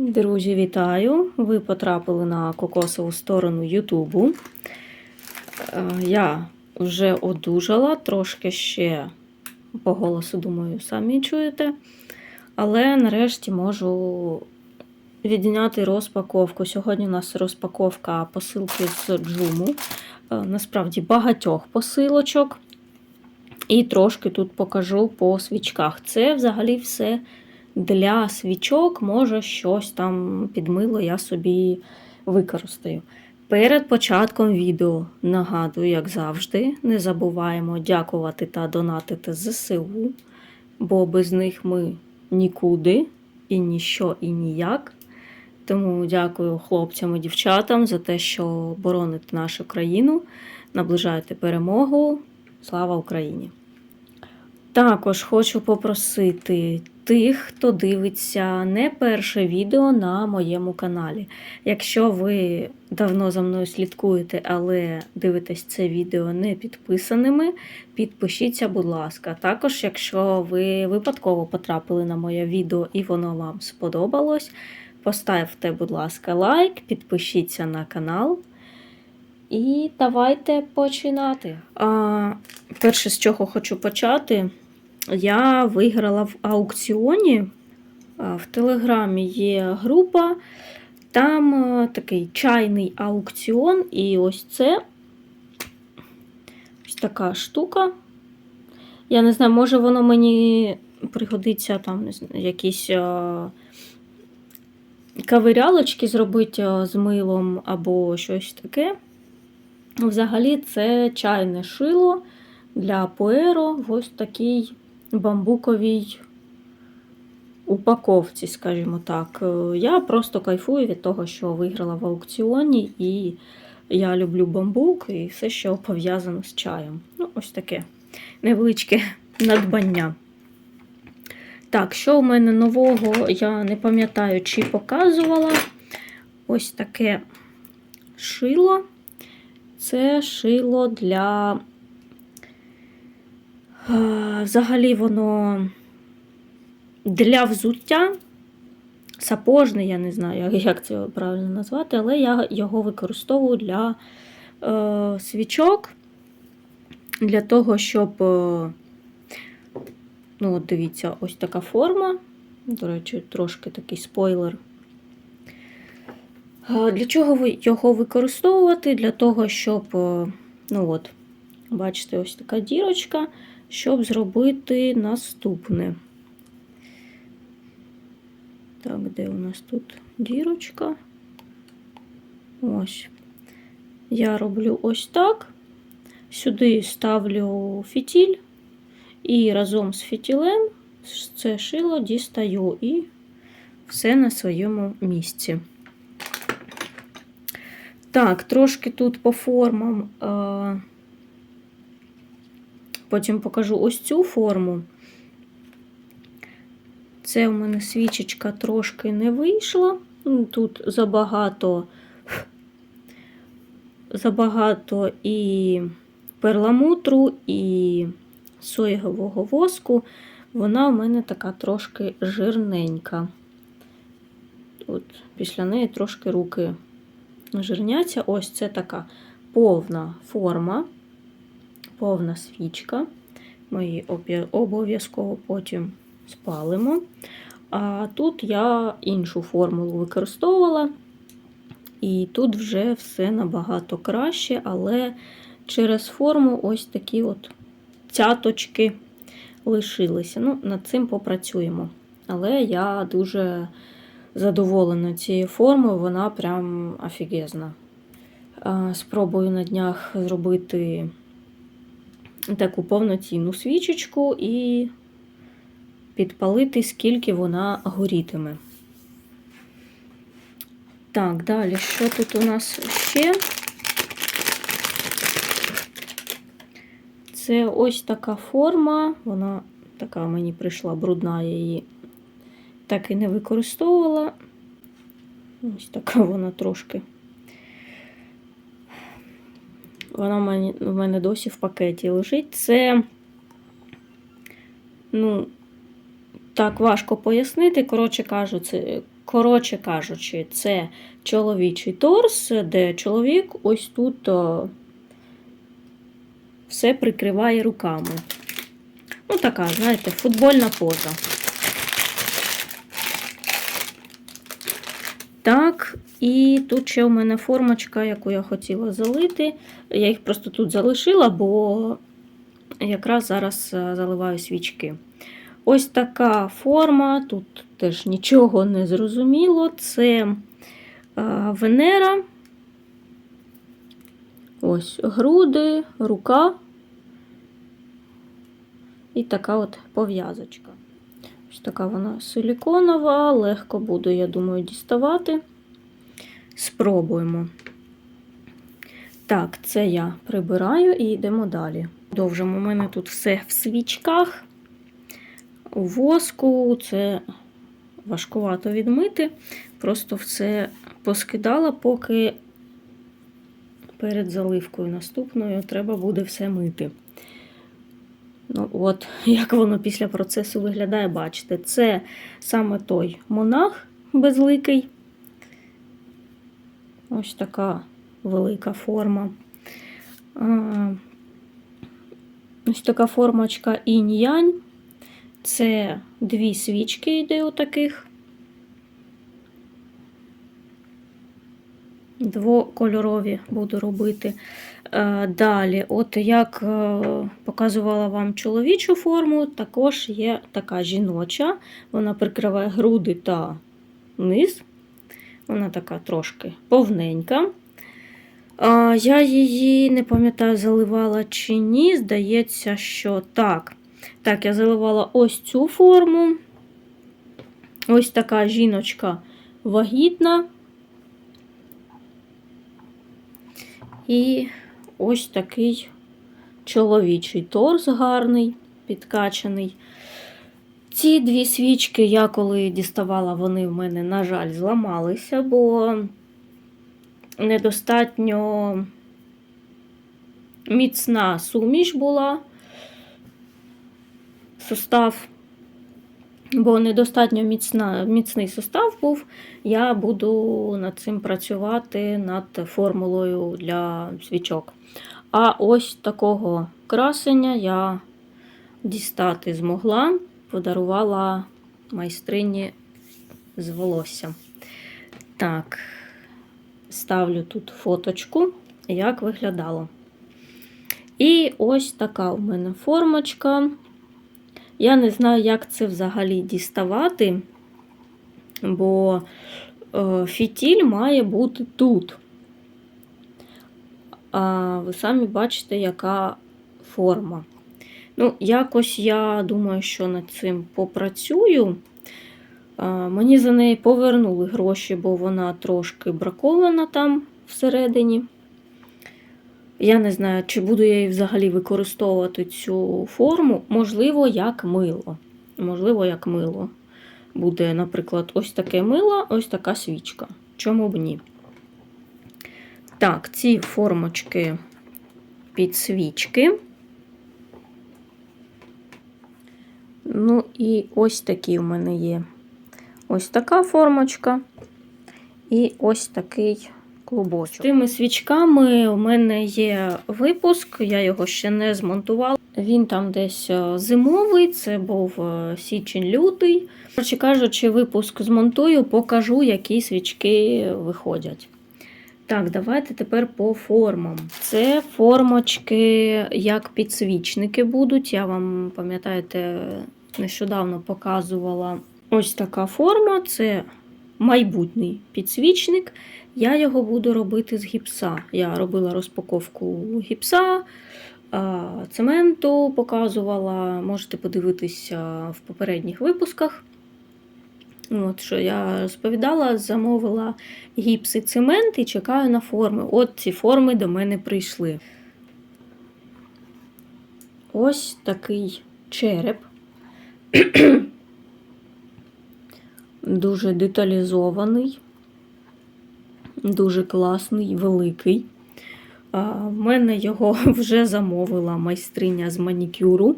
Друзі, вітаю! Ви потрапили на кокосову сторону Ютубу. Е, Я вже одужала, трошки ще по голосу, думаю, самі чуєте. Але нарешті можу відняти розпаковку. Сьогодні у нас розпаковка посилки з джуму. Е, Насправді багатьох посилочок. І трошки тут покажу по свічках. Це взагалі все для свічок, може, щось там підмило, я собі використаю. Перед початком відео нагадую, як завжди, не забуваємо дякувати та донатити ЗСУ, бо без них ми нікуди і ніщо, і ніяк. Тому дякую хлопцям і дівчатам за те, що бороните нашу країну, наближаєте перемогу. Слава Україні! Також хочу попросити тих, хто дивиться не перше відео на моєму каналі. Якщо ви давно за мною слідкуєте, але дивитесь це відео не підписаними, підпишіться, будь ласка. Також, якщо ви випадково потрапили на моє відео і воно вам сподобалось, поставте, будь ласка, лайк, підпишіться на канал. І давайте починати. А, перше, з чого хочу почати, я виграла в аукціоні. В Телеграмі є група, там такий чайний аукціон, і ось це ось така штука. Я не знаю, може воно мені пригодиться там не знаю, якісь а, кавирялочки зробити а, з милом або щось таке. Взагалі, це чайне шило для пуеро ось такій бамбуковій упаковці, скажімо так. Е, Я просто кайфую від того, що виграла в аукціоні, і я люблю бамбук і все, що пов'язано з чаєм. Ну, ось таке невеличке надбання. Так, що в мене нового, я не пам'ятаю, чи показувала ось таке шило. Це шило для. Взагалі воно для взуття. Сапожне, я не знаю, як- як це правильно назвати, але я його використовую для е, свічок, для того, щоб, е, ну, от дивіться, ось така форма. До речі, трошки такий спойлер. Для чого його використовувати? Для того, щоб, е, ну от, бачите, ось така дірочка, щоб зробити наступне. Так, де у нас тут дірочка? Ось. Я роблю ось так. Сюди ставлю фітіль, і разом з фітілем це шило дістаю і все на своєму місці. Так, трошки тут по формам. Потім покажу ось цю форму. Це у мене свічечка трошки не вийшла. Ну, Тут забагато, забагато і перламутру, і соєвого воску. Вона у мене така трошки жирненька. От, після неї трошки руки жирняться. Ось це така повна форма, повна свічка. Ми її обов'язково потім спалимо. А тут я іншу формулу використовувала, і тут вже все набагато краще, але через форму ось такі от цяточки лишилися. Ну, над цим попрацюємо. Але я дуже задоволена цією формою, вона прям офігезна. Спробую на днях зробити таку повноцінну свічечку і підпалити, скільки вона горітиме. Так, далі, що тут у нас ще? Це ось така форма, вона така мені прийшла брудна, я її так і не використовувала. Ось така вона трошки. Вона в мене, досі в пакеті лежить. Це, ну, так важко пояснити. Коротше кажучи, коротше кажучи, це чоловічий торс, де чоловік ось тут о, все прикриває руками. Ну, така, знаєте, футбольна поза. Так, і тут ще у мене формочка, яку я хотіла залити. Я їх просто тут залишила, бо якраз зараз е, заливаю свічки. Ось така форма, тут теж нічого не зрозуміло. Це е, Венера. Ось груди, рука і така от пов'язочка. Ось така вона силіконова, легко буду, я думаю, діставати. Спробуємо. Так, це я прибираю і йдемо далі. Довжимо у мене тут все в свічках, у воску, це важкувато відмити. Просто все поскидала, поки перед заливкою наступною треба буде все мити. Ну, от, як воно після процесу виглядає, бачите, це саме той монах безликий. Ось така велика форма. Ось така формочка інь-янь. Це дві свічки йде у таких. Двокольорові буду робити. Е, Далі, от як е, показувала вам чоловічу форму, також є така жіноча. Вона прикриває груди та низ. Вона така трошки повненька. Я її не пам'ятаю, заливала чи ні. Здається, що так. Так, я заливала ось цю форму. Ось така жіночка вагітна. І ось такий чоловічий торс гарний, підкачаний. Ці дві свічки, я коли діставала, вони в мене, на жаль, зламалися, бо недостатньо міцна суміш була, состав, бо недостатньо міцна, міцний состав був. Я буду над цим працювати над формулою для свічок. А ось такого красення я дістати змогла, подарувала майстрині з волосся. Так, ставлю тут фоточку, як виглядало. І ось така у мене формочка. Я не знаю, як це взагалі діставати, бо е, фітіль має бути тут. А ви самі бачите, яка форма. Ну, якось я думаю, що над цим попрацюю. Мені за неї повернули гроші, бо вона трошки бракована там всередині. Я не знаю, чи буду я її взагалі використовувати цю форму. Можливо, як мило. Можливо, як мило. Буде, наприклад, ось таке мило, ось така свічка. Чому б ні? Так, ці формочки під свічки. Ну, і ось такі в мене є. Ось така формочка. І ось такий клубочок. З тими свічками у мене є випуск, я його ще не змонтувала. Він там десь е, зимовий, це був е, січень-лютий. Коротше кажучи, випуск змонтую, покажу, які свічки виходять. Так, давайте тепер по формам. Це формочки, як підсвічники будуть. Я вам, пам'ятаєте, нещодавно показувала ось така форма це майбутній підсвічник. Я його буду робити з гіпса. Я робила розпаковку гіпса, цементу показувала. Можете подивитися в попередніх випусках. От що я розповідала, замовила гіпс і цемент і чекаю на форми. От ці форми до мене прийшли. Ось такий череп. Дуже деталізований, дуже класний, великий. В мене його вже замовила майстриня з манікюру,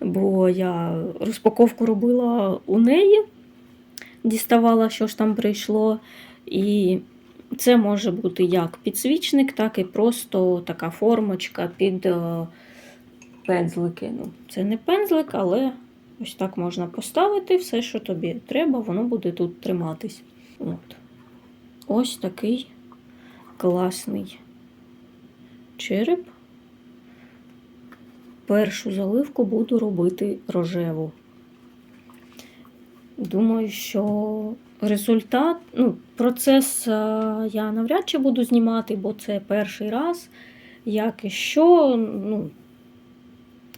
бо я розпаковку робила у неї. діставала, що ж там прийшло. І це може бути як підсвічник, так і просто така формочка під е, пензлики. Ну, це не пензлик, але ось так можна поставити все, що тобі треба, воно буде тут триматись. От. Ось такий класний череп. Першу заливку буду робити рожеву. Думаю, що результат, ну, процес е, я навряд чи буду знімати, бо це перший раз. Як і що, ну,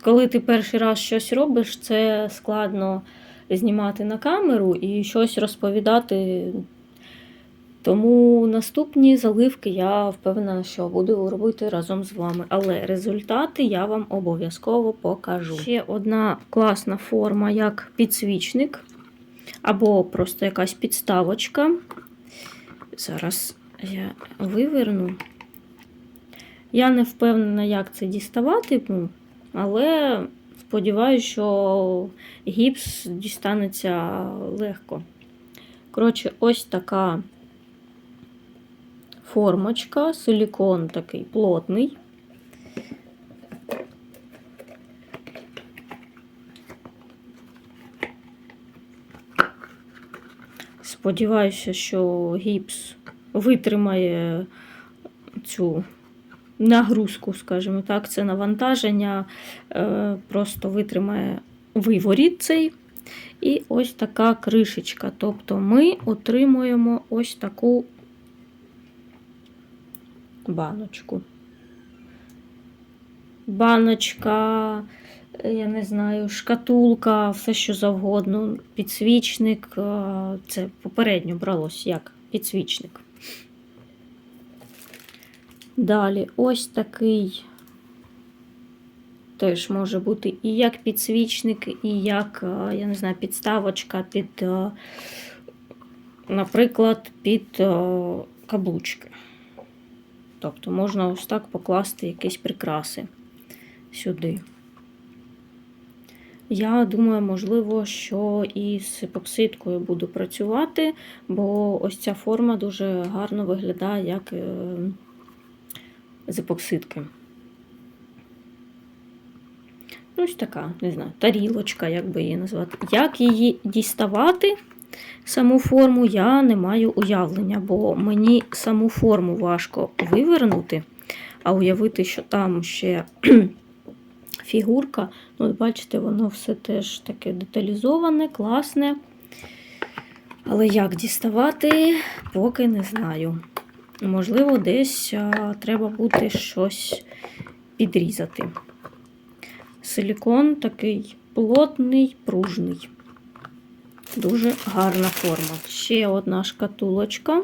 коли ти перший раз щось робиш, це складно знімати на камеру і щось розповідати. Тому наступні заливки я впевнена, що буду робити разом з вами. Але результати я вам обов'язково покажу. Ще одна класна форма, як підсвічник, або просто якась підставочка. Зараз я виверну. Я не впевнена, як це діставати, ну, але сподіваюся, що гіпс дістанеться легко. Коротше, ось така формочка, силікон такий плотний. Сподіваюся, що гіпс витримає цю нагрузку, скажімо так, це навантаження, е, просто витримає виворіт цей. І ось така кришечка. Тобто ми отримуємо ось таку баночку. Баночка, я не знаю, шкатулка, все що завгодно, підсвічник. е, Це попередньо бралось як підсвічник. Далі ось такий теж може бути і як підсвічник, і як, е, я не знаю, підставочка під, е, наприклад, під е, каблучки. Тобто можна ось так покласти якісь прикраси сюди. Я думаю, можливо, що і з епоксидкою буду працювати, бо ось ця форма дуже гарно виглядає як з епоксидки. Ну, Ось така, не знаю, тарілочка, як би її назвати. Як її діставати, саму форму, я не маю уявлення, бо мені саму форму важко вивернути, а уявити, що там ще фігурка. Ну, от бачите, воно все теж таке деталізоване, класне. Але як діставати, поки не знаю. Можливо, десь а, треба буде щось підрізати. Силікон такий плотний, пружний. Дуже гарна форма. Ще одна шкатулочка,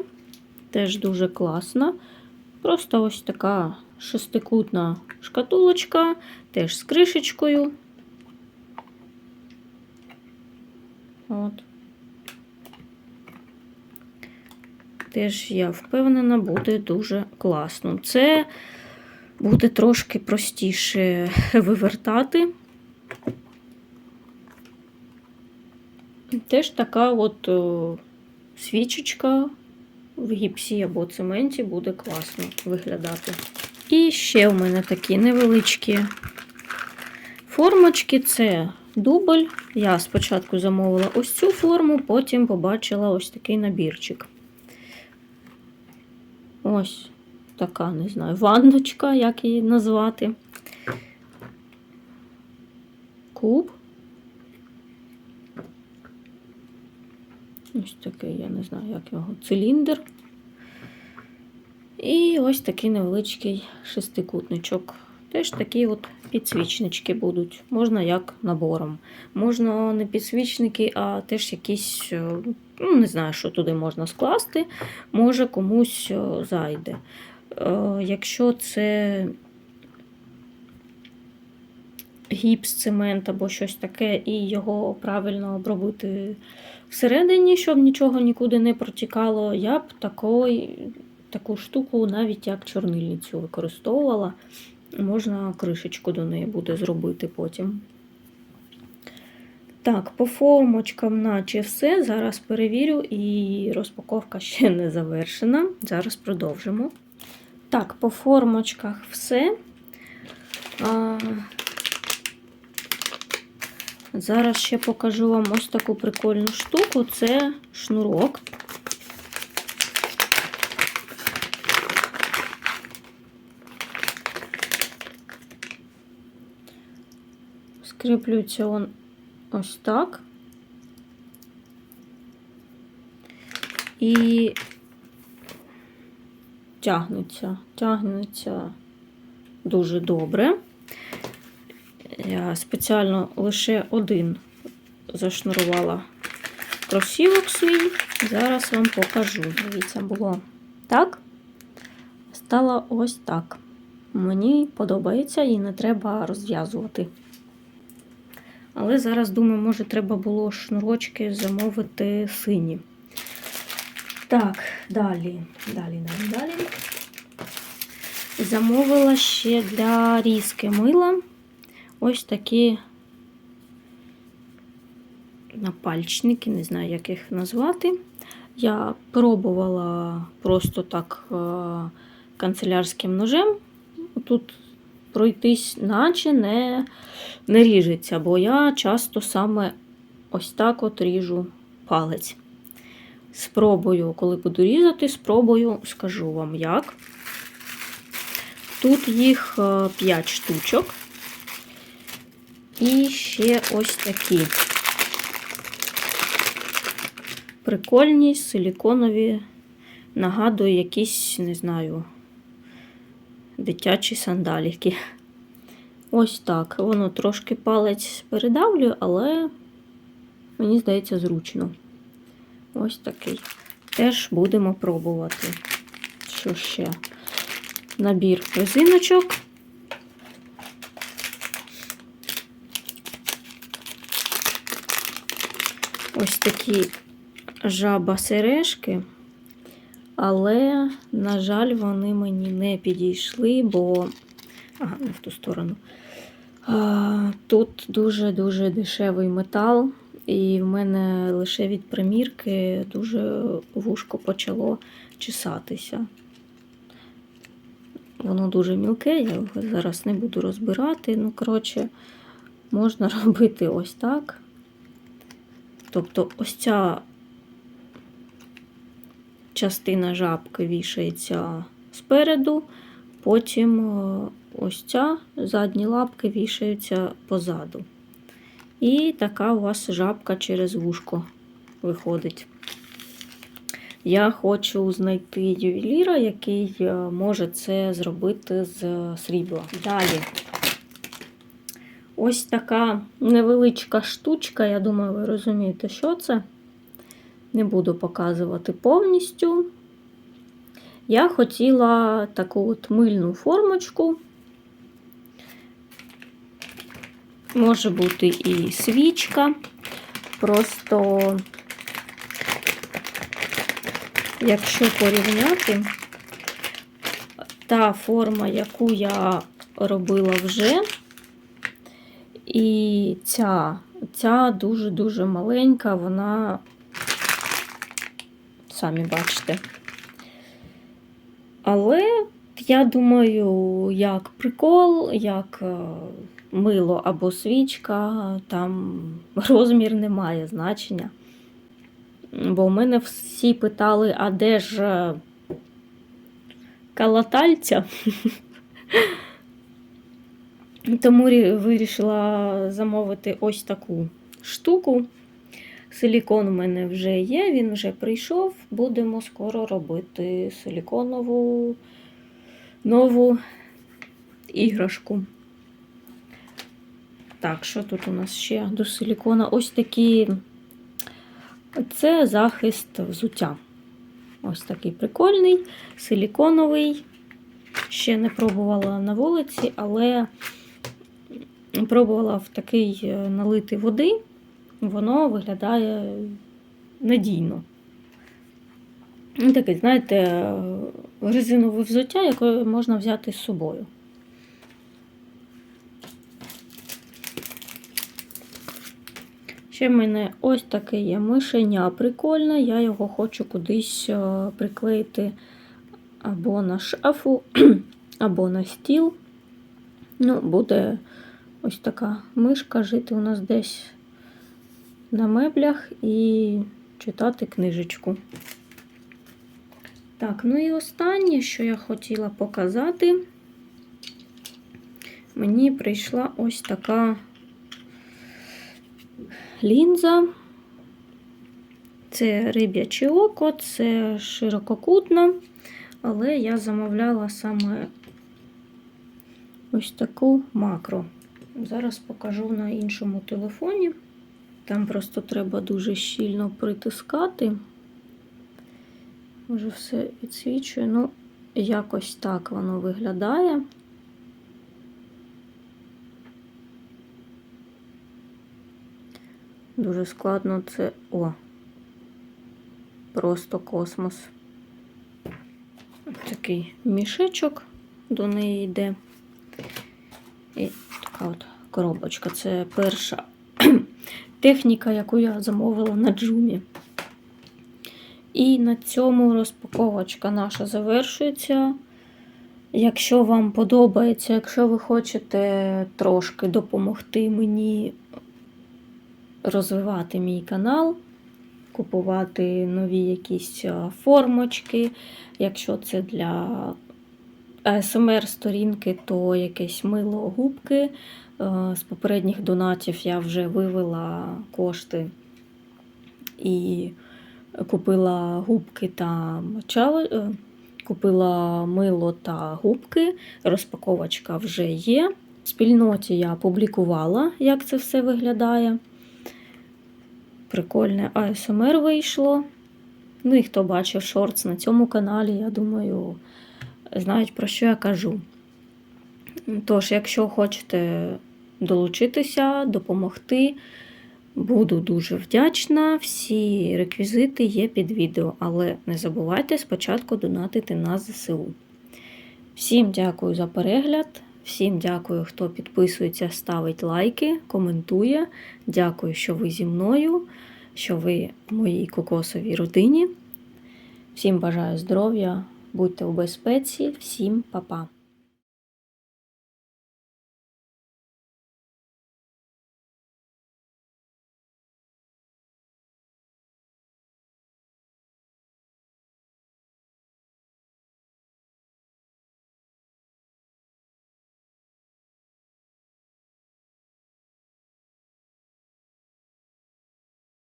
теж дуже класна. Просто ось така шестикутна шкатулочка, теж з кришечкою. От. Теж я впевнена, буде дуже класно. Це буде трошки простіше вивертати. Теж така от о, свічечка в гіпсі або цементі буде класно виглядати. І ще у мене такі невеличкі формочки це дубль. Я спочатку замовила ось цю форму, потім побачила ось такий набірчик. Ось така, не знаю, ванночка, як її назвати. Куб. Ось такий, я не знаю, як його, циліндр. І ось такий невеличкий шестикутничок. Теж такі от підсвічнички будуть. Можна як набором. Можна не підсвічники, а теж якісь, е, ну, не знаю, що туди можна скласти, може комусь е, зайде. Е, Якщо це гіпс, цемент або щось таке, і його правильно обробити всередині, щоб нічого нікуди не протікало, я б такої, таку штуку навіть як чорнильницю використовувала. Можна кришечку до неї буде зробити потім. Так, по формочкам, наче все. Зараз перевірю, і розпаковка ще не завершена. Зараз продовжимо. Так, по формочках все. А, Зараз ще покажу вам ось таку прикольну штуку. Це шнурок. Скріплюється он ось так. І тягнеться, тягнеться дуже добре. Я спеціально лише один зашнурувала кросівок свій. Зараз вам покажу. Дивіться, було так. Стало ось так. Мені подобається і не треба розв'язувати. Але зараз, думаю, може, треба було шнурочки замовити сині. Так, далі, далі, далі, далі. Замовила ще для різки мила ось такі напальчники, не знаю, як їх назвати. Я пробувала просто так е, канцелярським ножем. Тут пройтись, наче не, не ріжеться, бо я часто саме ось так от ріжу палець. Спробую, коли буду різати, спробую, скажу вам як. Тут їх 5 штучок. І ще ось такі прикольні силіконові, нагадую, якісь, не знаю, дитячі сандаліки. Ось так. Воно трошки палець передавлює, але мені здається зручно. Ось такий. Теж будемо пробувати. Що ще? Набір резиночок. Ось такі жаба-сережки, але, на жаль, вони мені не підійшли, бо. Ага, не в ту сторону. А, Тут дуже-дуже дешевий метал, і в мене лише від примірки дуже вушко почало чесатися. Воно дуже мілке, я його зараз не буду розбирати. Ну, коротше, можна робити ось так. Тобто ось ця частина жабки вішається спереду, потім е, ось ця задні лапки вішаються позаду. І така у вас жабка через вушко виходить. Я хочу знайти ювеліра, який е, може це зробити з срібла. Далі. Ось така невеличка штучка, я думаю, ви розумієте, що це. Не буду показувати повністю. Я хотіла таку от мильну формочку. Може бути і свічка. Просто, якщо порівняти, та форма, яку я робила вже, і ця, ця дуже-дуже маленька, вона, самі бачите. Але я думаю, як прикол, як е, мило або свічка, там розмір не має значення. Бо в мене всі питали, а де ж е, калатальця? Тому вирішила замовити ось таку штуку. Силікон у мене вже є, він вже прийшов. Будемо скоро робити силіконову нову іграшку. Так, що тут у нас ще до силікона? Ось такі. Це захист взуття. Ось такий прикольний, силіконовий. Ще не пробувала на вулиці, але пробувала в такий е, налити води, воно виглядає надійно. Ну, Таке, знаєте, резинове взуття, яке можна взяти з собою. Ще в мене ось таке є мишеня прикольне, я його хочу кудись е, приклеїти або на шафу, або на стіл. Ну, буде ось така мишка жити у нас десь на меблях і читати книжечку. Так, ну і останнє, що я хотіла показати, мені прийшла ось така лінза. Це риб'яче око, це ширококутна, але я замовляла саме ось таку макро. Зараз покажу на іншому телефоні. Там просто треба дуже щільно притискати. Може, все відсвічує. Ну, якось так воно виглядає. Дуже складно це. О! Просто космос. Такий мішечок до неї йде. І така от коробочка. Це перша техніка, яку я замовила на джумі. І на цьому розпаковочка наша завершується. Якщо вам подобається, якщо ви хочете трошки допомогти мені розвивати мій канал, купувати нові якісь формочки, якщо це для АСМР сторінки, то якесь мило губки. Е, З попередніх донатів я вже вивела кошти і купила губки та мочало, е, купила мило та губки. Розпаковочка вже є. В спільноті я публікувала, як це все виглядає. Прикольне АСМР вийшло. Ну і хто бачив шортс на цьому каналі, я думаю, знають, про що я кажу. Тож, якщо хочете долучитися, допомогти, буду дуже вдячна. Всі реквізити є під відео, але не забувайте спочатку донатити на ЗСУ. Всім дякую за перегляд. Всім дякую, хто підписується, ставить лайки, коментує. Дякую, що ви зі мною, що ви в моїй кокосовій родині. Всім бажаю здоров'я, будьте у безпеці, всім па-па.